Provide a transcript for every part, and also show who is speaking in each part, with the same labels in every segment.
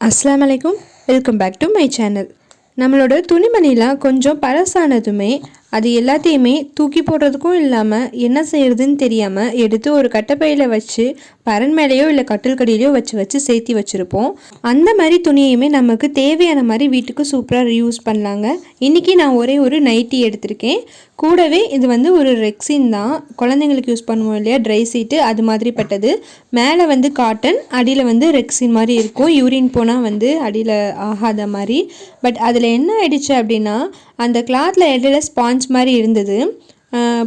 Speaker 1: அஸ்லாம் அலைக்கும் welcome back to my channel நம்மளோட துணிமணிலாம் கொஞ்சம் பழசானதுமே அது எல்லாத்தையுமே தூக்கி போடுறதுக்கும் இல்லாமல் என்ன செய்யறதுன்னு தெரியாமல் எடுத்து ஒரு கட்டைப்பையில் வச்சு பரன் மேலேயோ இல்லை கட்டில் கடியிலையோ வச்சு வச்சு சேர்த்தி வச்சுருப்போம். அந்த மாதிரி துணியையுமே நமக்கு தேவையான மாதிரி வீட்டுக்கு சூப்பராக யூஸ் பண்ணலாங்க. இன்றைக்கி நான் ஒரே ஒரு நைட்டி எடுத்திருக்கேன். கூடவே இது வந்து ஒரு ரெக்ஸின் தான். குழந்தைங்களுக்கு யூஸ் பண்ணுவோம் இல்லையா? ட்ரை சீட்டு அது மாதிரி பட்டது. மேலே வந்து காட்டன் அடியில் வந்து ரெக்ஸின் மாதிரி இருக்கும். யூரின் போனால் வந்து அடியில் ஆகாத மாதிரி. பட் அதில் என்ன ஆயிடுச்சு அப்படின்னா அந்த கிளாத்தில் இடையில ஸ்பாஞ்ச் மாதிரி இருந்தது.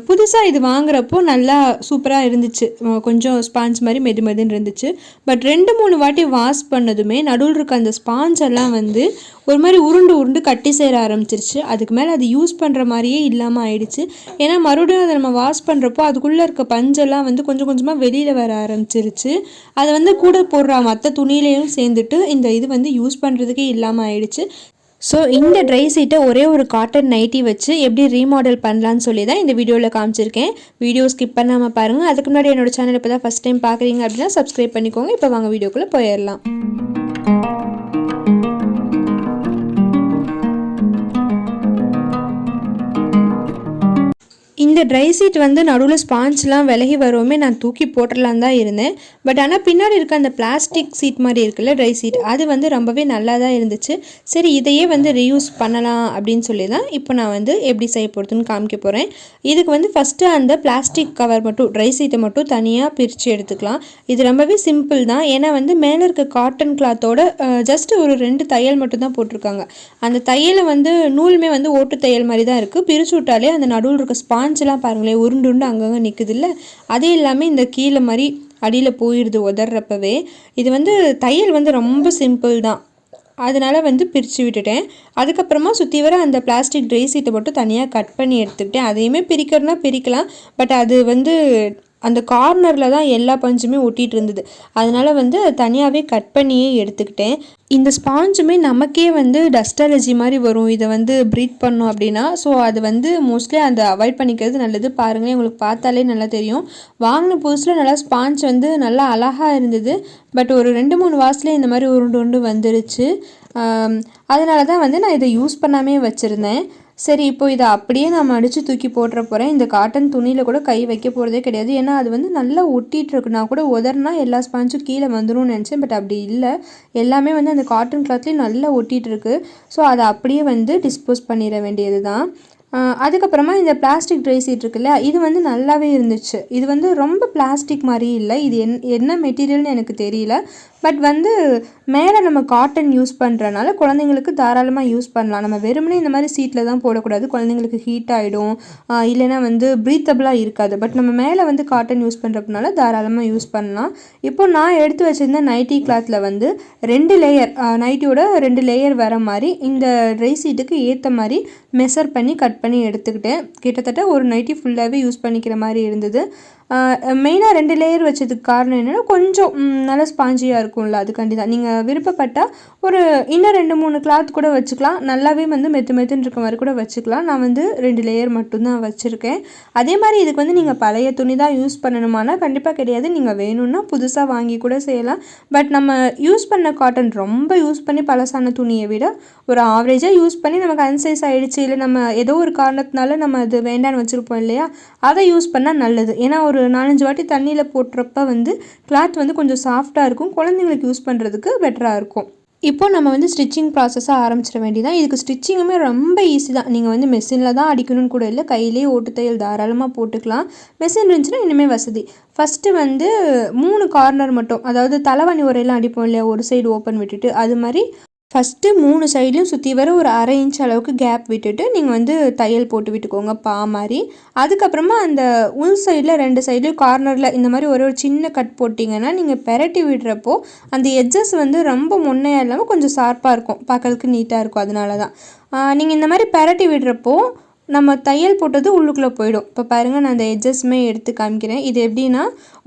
Speaker 1: புதுசாக இது வாங்குறப்போ நல்லா சூப்பராக இருந்துச்சு. கொஞ்சம் ஸ்பாஞ்ச் மாதிரி மெது மெதுன்னு இருந்துச்சு. பட் ரெண்டு மூணு வாட்டி வாஷ் பண்ணதுமே நடுவில் இருக்க அந்த ஸ்பாஞ்ச் எல்லாம் வந்து ஒரு மாதிரி உருண்டு உருண்டு கட்டி சேர ஆரம்பிச்சிருச்சு. அதுக்கு மேலே அது யூஸ் பண்ணுற மாதிரியே இல்லாமல் ஆயிடுச்சு. ஏன்னா மறுபடியும் அதை நம்ம வாஷ் பண்ணுறப்போ அதுக்குள்ளே இருக்க பஞ்செல்லாம் வந்து கொஞ்சம் கொஞ்சமாக வெளியில் வர ஆரம்பிச்சிருச்சு. அதை வந்து கூட போடுற மற்ற துணியிலையும் சேர்ந்துட்டு இந்த இது வந்து யூஸ் பண்ணுறதுக்கே இல்லாமல் ஆயிடுச்சு. ஸோ இந்த ட்ரை சீட்டை ஒரே ஒரு காட்டன் நைட்டி வச்சு எப்படி ரீமாடல் பண்ணலான்னு சொல்லி தான் இந்த வீடியோவில் காமிச்சிருக்கேன். வீடியோ ஸ்கிப் பண்ணாமல் பாருங்கள் அதுக்கு முன்னாடி என்னோடய சேனல் இப்போ தான் ஃபஸ்ட் டைம் பார்க்குறீங்க அப்படின்னா சப்ஸ்கிரைப் பண்ணிக்கோங்க. இப்போ வாங்க வீடியோக்குள்ளே போயிடலாம். இந்த ட்ரை சீட் வந்து நடுவில் ஸ்பாஞ்ச்லாம் விலகி வரவுமே நான் தூக்கி போட்டுடலாம் தான் இருந்தேன். பட் ஆனால் பின்னாடி இருக்க அந்த பிளாஸ்டிக் சீட் மாதிரி இருக்குல்ல ட்ரை சீட் அது வந்து ரொம்பவே நல்லா தான் இருந்துச்சு. சரி இதையே வந்து ரீயூஸ் பண்ணலாம் அப்படின்னு சொல்லி தான் இப்போ நான் வந்து எப்படி செய்யப்படுதுன்னு காமிக்க போகிறேன் இதுக்கு வந்து ஃபஸ்ட்டு அந்த பிளாஸ்டிக் கவர் மட்டும் ட்ரை சீட்டை மட்டும் தனியாக பிரித்து எடுத்துக்கலாம். இது ரொம்பவே சிம்பிள் தான். ஏன்னா வந்து மேலே இருக்க காட்டன் கிளாத்தோட ஜஸ்ட் ஒரு ரெண்டு தையல் மட்டும் தான் போட்டிருக்காங்க. அந்த தையலை வந்து நூலுமே வந்து ஓட்டு தையல் மாதிரி தான் இருக்குது பிரிச்சு விட்டாலே அந்த நடுவில் இருக்க பிரான்ச்செல்லாம் பாருங்களேன். உருண்டு உருண்டு அங்கங்கே நிற்குது இல்லை அதே இல்லாமல் இந்த கீழே மாதிரி அடியில் போயிடுது உதறப்பவே இது வந்து தையல் வந்து ரொம்ப சிம்பிள் தான். அதனால் வந்து பிரித்து விட்டுட்டேன். அதுக்கப்புறமா சுற்றி வர அந்த பிளாஸ்டிக் ட்ரை சீட்டை மட்டும் தனியாக கட் பண்ணி எடுத்துக்கிட்டேன். அதையுமே பிரிக்கிறதுனா பிரிக்கலாம். பட் அது வந்து அந்த கார்னரில் தான் எல்லா பஞ்சுமே ஒட்டிகிட்டு இருந்தது. அதனால் வந்து அதை தனியாகவே கட் பண்ணியே எடுத்துக்கிட்டேன். இந்த ஸ்பாஞ்சுமே நமக்கே வந்து டஸ்ட் அலர்ஜி மாதிரி வரும். இதை வந்து ப்ரீத் பண்ணோம் அப்படின்னா ஸோ அது வந்து மோஸ்ட்லி அதை அவாய்ட் பண்ணிக்கிறது நல்லது. பாருங்களேன் உங்களுக்கு பார்த்தாலே நல்லா தெரியும். வாங்கின புதுசில் நல்லா ஸ்பாஞ்ச் வந்து நல்லா அழகாக இருந்தது. பட் ஒரு ரெண்டு மூணு வாசலே இந்த மாதிரி உருண்டு உருண்டு வந்துருச்சு. அதனால தான் வந்து நான் இதை யூஸ் பண்ணாமே வச்சுருந்தேன். சரி இப்போ இதை அப்படியே நான் மடித்து தூக்கி போட்டுற போகிறேன் இந்த காட்டன் துணியில் கூட கை வைக்க போகிறதே கிடையாது. ஏன்னா அது வந்து நல்லா ஒட்டிகிட்டு இருக்கு நான் கூட உதறினா எல்லா ஸ்பாஞ்சும் கீழே வந்துடும் நினச்சேன். பட் அப்படி இல்லை. எல்லாமே வந்து அந்த காட்டன் கிளாத்லேயும் நல்லா ஒட்டிகிட்டு இருக்கு ஸோ அதை அப்படியே வந்து டிஸ்போஸ் பண்ணிட வேண்டியது தான் அதுக்கப்புறமா இந்த பிளாஸ்டிக் ட்ரை சீட் இருக்குல்ல இது வந்து நல்லாவே இருந்துச்சு. இது வந்து ரொம்ப பிளாஸ்டிக் மாதிரி இல்லை. இது என் என்ன மெட்டீரியல்னு எனக்கு தெரியல. பட் வந்து மேலே நம்ம காட்டன் யூஸ் பண்ணுறனால குழந்தைங்களுக்கு தாராளமாக யூஸ் பண்ணலாம். நம்ம வெறுமனே இந்த மாதிரி சீட்டில் தான் போடக்கூடாது. குழந்தைங்களுக்கு ஹீட் ஆகிடும் இல்லைன்னா வந்து ப்ரீத்தபிளாக இருக்காது. பட் நம்ம மேலே வந்து காட்டன் யூஸ் பண்ணுறதுனால தாராளமாக யூஸ் பண்ணலாம். இப்போ நான் எடுத்து வச்சுருந்த நைட்டி கிளாத்தில் வந்து ரெண்டு லேயர் நைட்டியோட ரெண்டு லேயர் வர மாதிரி இந்த ட்ரை சீட்டுக்கு ஏற்ற மாதிரி மெஷர் பண்ணி கட் பண்ணி எடுத்துக்கிட்டேன் கிட்டத்தட்ட ஒரு நைட்டி ஃபுல்லாகவே யூஸ் பண்ணிக்கிற மாதிரி இருந்தது. மெயினாக ரெண்டு லேயர் வச்சதுக்கு காரணம் என்னென்னா கொஞ்சம் நல்லா ஸ்பாஞ்சியாக இருக்கும்ல அதுக்காண்டி தான். நீங்கள் விருப்பப்பட்டால் ஒரு இன்னும் ரெண்டு மூணு கிளாத் கூட வச்சுக்கலாம். நல்லாவே வந்து மெத்து மெத்துன்னு இருக்க மாதிரி கூட வச்சுக்கலாம். நான் வந்து ரெண்டு லேயர் மட்டும்தான் வச்சுருக்கேன். அதே மாதிரி இதுக்கு வந்து நீங்கள் பழைய துணி தான் யூஸ் பண்ணணுமானா கண்டிப்பாக கிடையாது. நீங்கள் வேணும்னா புதுசாக வாங்கி கூட செய்யலாம். பட் நம்ம யூஸ் பண்ண காட்டன் ரொம்ப யூஸ் பண்ணி பழசான துணியை விட ஒரு ஆவரேஜாக யூஸ் பண்ணி நமக்கு அன்சைஸ் ஆகிடுச்சு இல்லை நம்ம ஏதோ ஒரு காரணத்தினால நம்ம அது வேண்டான்னு வச்சுருப்போம் இல்லையா? அதை யூஸ் பண்ணால் நல்லது. ஏன்னா ஒரு நாலஞ்சு வாட்டி தண்ணியில் போட்டுறப்ப வந்து கிளாத் வந்து கொஞ்சம் சாஃப்டாக இருக்கும். குழந்தைங்களுக்கு யூஸ் பண்ணுறதுக்கு பெட்டராக இருக்கும். இப்போ நம்ம வந்து ஸ்டிச்சிங் ப்ராசஸாக ஆரம்பிச்சிட வேண்டியதான் இதுக்கு ஸ்டிச்சிங்குமே ரொம்ப ஈஸி தான். நீங்கள் வந்து மெஷினில் தான் அடிக்கணும்னு கூட இல்லை. கையிலேயே ஓட்டுத்தையல் தாராளமாக போட்டுக்கலாம். மெஷின் இருந்துச்சுன்னா இனிமேல் வசதி. ஃபஸ்ட்டு வந்து மூணு கார்னர் மட்டும். அதாவது தலைவணி உரையெல்லாம் அடிப்போம் இல்லையா? ஒரு சைடு ஓப்பன் விட்டுட்டு. அது மாதிரி ஃபஸ்ட்டு மூணு சைட்லையும் சுற்றி வர ஒரு அரை இன்ச் அளவுக்கு கேப் விட்டுட்டு நீங்கள் வந்து தையல் போட்டு விட்டுக்கோங்க பா மாதிரி. அதுக்கப்புறமா அந்த உள் சைடில் ரெண்டு சைட்லையும் கார்னரில் இந்த மாதிரி ஒரு ஒரு சின்ன கட் போட்டிங்கன்னா நீங்கள் பெரட்டி விடுறப்போ அந்த எட்ஜஸ் வந்து ரொம்ப முன்னையாக இல்லாமல் கொஞ்சம் ஷார்ப்பாக இருக்கும். பார்க்கறதுக்கு நீட்டாக இருக்கும். அதனால தான் நீங்கள் இந்த மாதிரி பெரட்டி விடுறப்போ நம்ம தையல் போட்டது உள்ளுக்குள்ளே போயிடும். இப்போ பாருங்கள் நான் அந்த எட்ஜஸ்மே எடுத்து காமிக்கிறேன். இது எப்படின்னா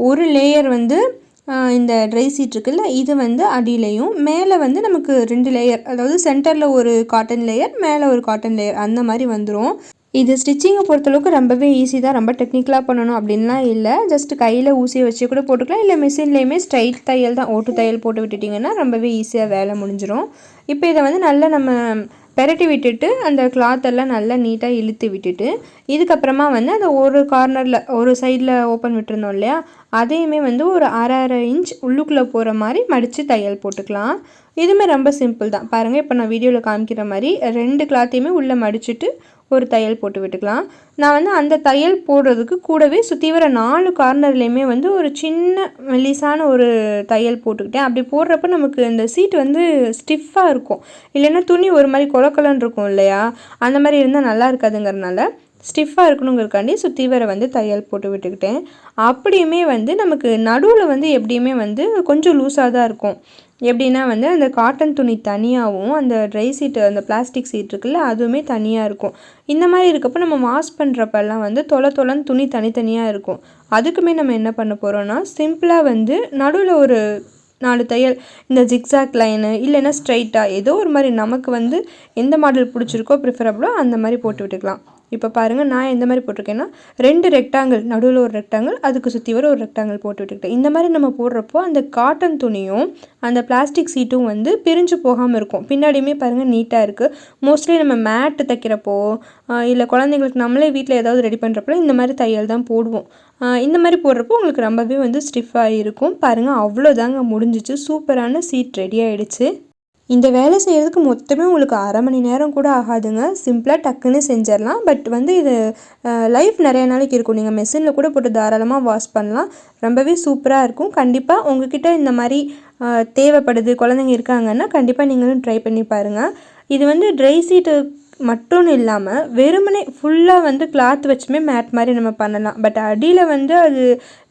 Speaker 1: ஒரு லேயர் வந்து இந்த ட்ரை சீட் இருக்குல்ல இது வந்து அடியிலையும் மேலே வந்து நமக்கு ரெண்டு லேயர் அதாவது சென்டரில் ஒரு காட்டன் லேயர் மேலே ஒரு காட்டன் லேயர் அந்த மாதிரி வந்துடும் இது ஸ்டிச்சிங்கை பொறுத்தளவுக்கு ரொம்பவே ஈஸி தான் ரொம்ப டெக்னிக்கலாக பண்ணணும் அப்படின்லாம் இல்லை. ஜஸ்ட் கையில் ஊசியை வச்சு கூட போட்டுக்கலாம் இல்லை மிஷின்லேயுமே ஸ்ட்ரைட் தையல் தான் ஓட்டு தையல் போட்டு விட்டுட்டிங்கன்னா ரொம்பவே ஈஸியாக வேலை முடிஞ்சிடும் இப்போ இதை வந்து நல்லா நம்ம பெரட்டி விட்டுட்டு அந்த கிளாத்தெல்லாம் நல்லா நீட்டாக இழுத்து விட்டுட்டு இதுக்கப்புறமா வந்து அந்த ஒரு கார்னரில் ஒரு சைடில் ஓப்பன் விட்டுருந்தோம் இல்லையா? அதையுமே வந்து ஒரு அரை அரை இன்ச் உள்ளுக்குள்ளே போகிற மாதிரி மடித்து தையல் போட்டுக்கலாம். இதுவுமே ரொம்ப சிம்பிள் தான். பாருங்கள் இப்போ நான் வீடியோவில் காமிக்கிற மாதிரி ரெண்டு கிளாத்தையுமே உள்ளே மடிச்சுட்டு ஒரு தையல் போட்டு விட்டுக்கலாம். நான் வந்து அந்த தையல் போடுறதுக்கு கூடவே சுற்றி வர நாலு கார்னர்லேயுமே வந்து ஒரு சின்ன மெலிசான ஒரு தையல் போட்டுக்கிட்டேன். அப்படி போடுறப்ப நமக்கு இந்த சீட் வந்து ஸ்டிஃபாக இருக்கும். இல்லைன்னா துணி ஒரு மாதிரி கொலக்கலன்னு இருக்கும் இல்லையா? அந்த மாதிரி இருந்தால் நல்லா இருக்காதுங்கிறனால ஸ்டிஃபாக இருக்கணுங்கிறக்காண்டி சுற்றி வர வந்து தையல் போட்டு விட்டுக்கிட்டேன். அப்படியுமே வந்து நமக்கு நடுவில் வந்து எப்படியுமே வந்து கொஞ்சம் லூஸாக தான் இருக்கும். எப்படின்னா வந்து அந்த காட்டன் துணி தனியாகவும் அந்த ட்ரை சீட்டு அந்த பிளாஸ்டிக் சீட் இருக்குல்ல அதுவுமே தனியாக இருக்கும். இந்த மாதிரி இருக்கப்போ நம்ம வாஷ் பண்ணுறப்பெல்லாம் வந்து தொலை தொலைன்னு துணி தனித்தனியாக இருக்கும். அதுக்குமே நம்ம என்ன பண்ண போகிறோன்னா சிம்பிளாக வந்து நடுவில் ஒரு நாலு தையல் இந்த ஜிக்ஸாக் லைனு இல்லைன்னா ஸ்ட்ரைட்டாக ஏதோ ஒரு மாதிரி நமக்கு வந்து எந்த மாடல் பிடிச்சிருக்கோ ப்ரிஃபரபிளோ அந்த மாதிரி போட்டு விட்டுக்கலாம். இப்போ பாருங்கள் நான் எந்த மாதிரி போட்டிருக்கேன்னா ரெண்டு ரெக்டாங்கிள் நடுவில் ஒரு ரெக்டாங்கிள் அதுக்கு சுற்றி வர ஒரு ரெக்டாங்கிள் போட்டு விட்டுக்கிட்டேன். இந்த மாதிரி நம்ம போடுறப்போ அந்த காட்டன் துணியும் அந்த பிளாஸ்டிக் சீட்டும் வந்து பிரிஞ்சு போகாமல் இருக்கும். பின்னாடியுமே பாருங்கள் நீட்டாக இருக்குது மோஸ்ட்லி நம்ம மேட்டு தைக்கிறப்போ இல்லை குழந்தைங்களுக்கு நம்மளே வீட்டில் ஏதாவது ரெடி பண்ணுறப்போ இந்த மாதிரி தையல் தான் போடுவோம். இந்த மாதிரி போடுறப்போ உங்களுக்கு ரொம்பவே வந்து ஸ்டிஃபாக இருக்கும். பாருங்கள் அவ்வளோதாங்க முடிஞ்சிச்சு. சூப்பரான சீட் ரெடி ஆகிடுச்சு இந்த வேலை செய்கிறதுக்கு மொத்தமே உங்களுக்கு அரை மணி நேரம் கூட ஆகாதுங்க. சிம்பிளாக டக்குன்னு செஞ்சிடலாம். பட் வந்து இது லைஃப் நிறைய நாளைக்கு இருக்கும். நீங்கள் மெஷினில் கூட போட்டு தாராளமாக வாஷ் பண்ணலாம். ரொம்பவே சூப்பராக இருக்கும். கண்டிப்பாக உங்ககிட்ட இந்த மாதிரி தேவைப்படுது குழந்தைங்க இருக்காங்கன்னா கண்டிப்பாக நீங்களும் ட்ரை பண்ணி பாருங்கள் இது வந்து ட்ரை சீட்டு மட்டும் இல்லாமல் வெறுமனே ஃபுல்லாக வந்து கிளாத் வச்சுமே மேட் மாதிரி நம்ம பண்ணலாம். பட் அடியில் வந்து அது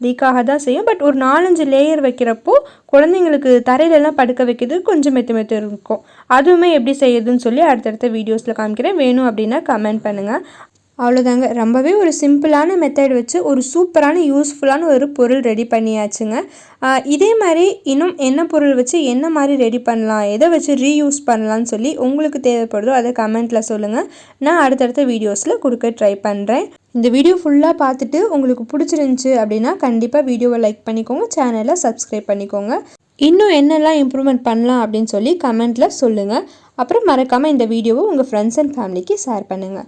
Speaker 1: லீக்காக தான் செய்யும். பட் ஒரு நாலஞ்சு லேயர் வைக்கிறப்போ குழந்தைங்களுக்கு தரையிலலாம் படுக்க வைக்கிறது கொஞ்சம் மெத்து மெத்து இருக்கும். அதுவுமே எப்படி செய்யுதுன்னு சொல்லி அடுத்தடுத்த வீடியோஸில் காமிக்கிறேன். வேணும் அப்படின்னா கமெண்ட் பண்ணுங்கள் அவ்வளோதாங்க ரொம்பவே ஒரு சிம்பிளான மெத்தட் வச்சு ஒரு சூப்பரான யூஸ்ஃபுல்லான ஒரு பொருள் ரெடி பண்ணியாச்சுங்க. இதே மாதிரி இன்னும் என்ன பொருள் வச்சு என்ன மாதிரி ரெடி பண்ணலாம் எதை வச்சு ரீயூஸ் பண்ணலான்னு சொல்லி உங்களுக்கு தேவைப்படுதோ அதை கமெண்ட்டில் சொல்லுங்கள் நான் அடுத்தடுத்த வீடியோஸில் கொடுக்க ட்ரை பண்ணுறேன் இந்த வீடியோ ஃபுல்லாக பார்த்துட்டு உங்களுக்கு பிடிச்சிருந்துச்சி அப்படின்னா கண்டிப்பாக வீடியோவை லைக் பண்ணிக்கோங்க சேனலை சப்ஸ்கிரைப் பண்ணிக்கோங்க. இன்னும் என்னெல்லாம் இம்ப்ரூவ்மெண்ட் பண்ணலாம் அப்படின்னு சொல்லி கமெண்ட்டில் சொல்லுங்கள் அப்புறம் மறக்காமல் இந்த வீடியோவை உங்கள் ஃப்ரெண்ட்ஸ் அண்ட் ஃபேமிலிக்கு ஷேர் பண்ணுங்கள்